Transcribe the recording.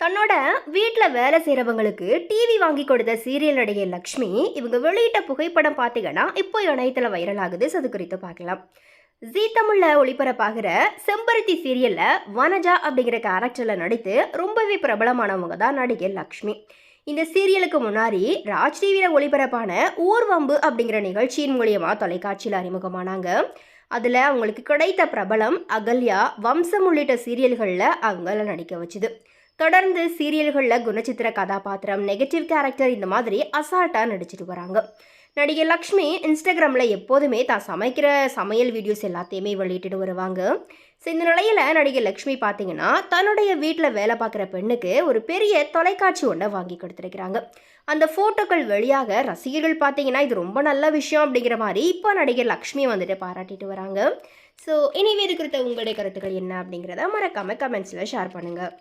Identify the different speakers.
Speaker 1: தன்னோட வீட்டில் வேலை செய்கிறவங்களுக்கு டிவி வாங்கி கொடுத்த சீரியல் நடிகை லக்ஷ்மி இவங்க வெளியிட்ட புகைப்படம் பார்த்தீங்கன்னா இப்போ இணையத்தில் வைரல் ஆகுது. அது குறித்து பார்க்கலாம். ஜீ தமிழில் ஒளிபரப்பாகிற செம்பருத்தி சீரியலில் வனஜா அப்படிங்கிற கேரக்டரில் நடித்து ரொம்பவே பிரபலமானவங்க தான் நடிகை லக்ஷ்மி. இந்த சீரியலுக்கு முன்னாடி ராஜ் டிவியில் ஒளிபரப்பான ஊர்வம்பு அப்படிங்கிற நிகழ்ச்சியின் மூலியமாக தொலைக்காட்சியில் அறிமுகமானாங்க. அதில் அவங்களுக்கு கிடைத்த பிரபலம் அகல்யா வம்சம் உள்ளிட்ட சீரியல்களில் அவங்கள நடிக்க வச்சுது. தொடர்ந்து சீரியல்களில் குணச்சித்திர கதாபாத்திரம் நெகட்டிவ் கேரக்டர் இந்த மாதிரி அசால்ட்டாக நடிச்சிட்டு வராங்க. நடிகை லக்ஷ்மி இன்ஸ்டாகிராமில் எப்போதுமே தான் சமைக்கிற சமையல் வீடியோஸ் எல்லாத்தையுமே வெளியிட்டு வருவாங்க. ஸோ இந்த நிலையில் நடிகை லக்ஷ்மி பார்த்தீங்கன்னா தன்னுடைய வீட்டில் வேலை பார்க்குற பெண்ணுக்கு ஒரு பெரிய தொலைக்காட்சி ஒன்றை வாங்கி கொடுத்துருக்கிறாங்க. அந்த ஃபோட்டோக்கள் வெளியாக ரசிகர்கள் பார்த்தீங்கன்னா இது ரொம்ப நல்ல விஷயம் அப்படிங்கிற மாதிரி இப்போ நடிகை லக்ஷ்மி வந்துட்டு பாராட்டிட்டு வராங்க. ஸோ இனி இது குறித்த உங்களுடைய கருத்துக்கள் என்ன அப்படிங்கிறத மறக்காமல் கமெண்ட்ஸில் ஷேர் பண்ணுங்கள்